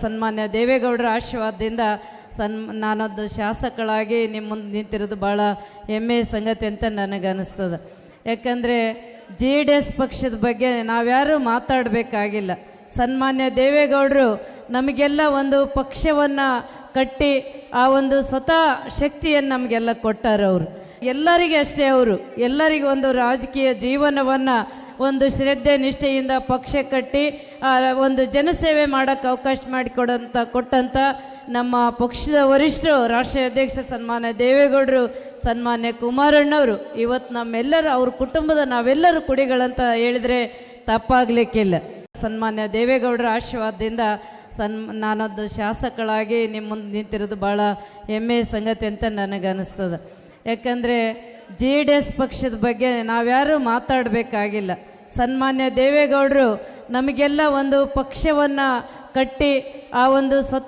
ಸನ್ಮಾನ್ಯ ದೇವೇಗೌಡರ ಆಶೀರ್ವಾದದಿಂದ ಸನ್ ನಾನೊಂದು ಶಾಸಕಳಾಗಿ ನಿಮ್ಮ ಮುಂದೆ ನಿಂತಿರೋದು ಭಾಳ ಹೆಮ್ಮೆಯ ಸಂಗತಿ ಅಂತ ನನಗೆ ಅನಿಸ್ತದೆ ಯಾಕಂದರೆ ಜೆ ಡಿ ಎಸ್ ಪಕ್ಷದ ಬಗ್ಗೆ ನಾವ್ಯಾರೂ ಮಾತಾಡಬೇಕಾಗಿಲ್ಲ. ಸನ್ಮಾನ್ಯ ದೇವೇಗೌಡರು ನಮಗೆಲ್ಲ ಒಂದು ಪಕ್ಷವನ್ನು ಕಟ್ಟಿ ಆ ಒಂದು ಸ್ವತಃ ಶಕ್ತಿಯನ್ನು ನಮಗೆಲ್ಲ ಕೊಟ್ಟಾರವರು. ಎಲ್ಲರಿಗೆ ಅಷ್ಟೇ ಅವರು. ಎಲ್ಲರಿಗೂ ಒಂದು ರಾಜಕೀಯ ಜೀವನವನ್ನು ಒಂದು ಶ್ರದ್ಧೆ, ನಿಷ್ಠೆಯಿಂದ ಪಕ್ಷ ಕಟ್ಟಿ ಒಂದು ಜನಸೇವೆ ಮಾಡೋಕ್ಕೆ ಅವಕಾಶ ಮಾಡಿಕೊಡೋಂಥ ಕೊಟ್ಟಂಥ ನಮ್ಮ ಪಕ್ಷದ ವರಿಷ್ಠರು, ರಾಷ್ಟ್ರೀಯ ಅಧ್ಯಕ್ಷ ಸನ್ಮಾನ್ಯ ದೇವೇಗೌಡರು, ಸನ್ಮಾನ್ಯ ಕುಮಾರಣ್ಣವರು ಇವತ್ತು ನಮ್ಮೆಲ್ಲರೂ, ಅವ್ರ ಕುಟುಂಬದ ನಾವೆಲ್ಲರೂ ಕುಡಿಗಳಂತ ಹೇಳಿದರೆ ತಪ್ಪಾಗಲಿಕ್ಕಿಲ್ಲ ಸನ್ಮಾನ್ಯ ದೇವೇಗೌಡರ ಆಶೀರ್ವಾದದಿಂದ ಸನ್, ನಾನೊಂದು ಶಾಸಕಳಾಗಿ ನಿಮ್ಮ ಮುಂದೆ ನಿಂತಿರೋದು ಭಾಳ ಹೆಮ್ಮೆಯ ಸಂಗತಿ ಅಂತ ನನಗೆ ಅನಿಸ್ತದೆ ಯಾಕಂದರೆ ಜೆ ಡಿ ಎಸ್ ಪಕ್ಷದ ಬಗ್ಗೆ ನಾವ್ಯಾರೂ ಮಾತಾಡಬೇಕಾಗಿಲ್ಲ. ಸನ್ಮಾನ್ಯ ದೇವೇಗೌಡರು ನಮಗೆಲ್ಲ ಒಂದು ಪಕ್ಷವನ್ನು ಕಟ್ಟಿ, ಆ ಒಂದು ಸ್ವತಃ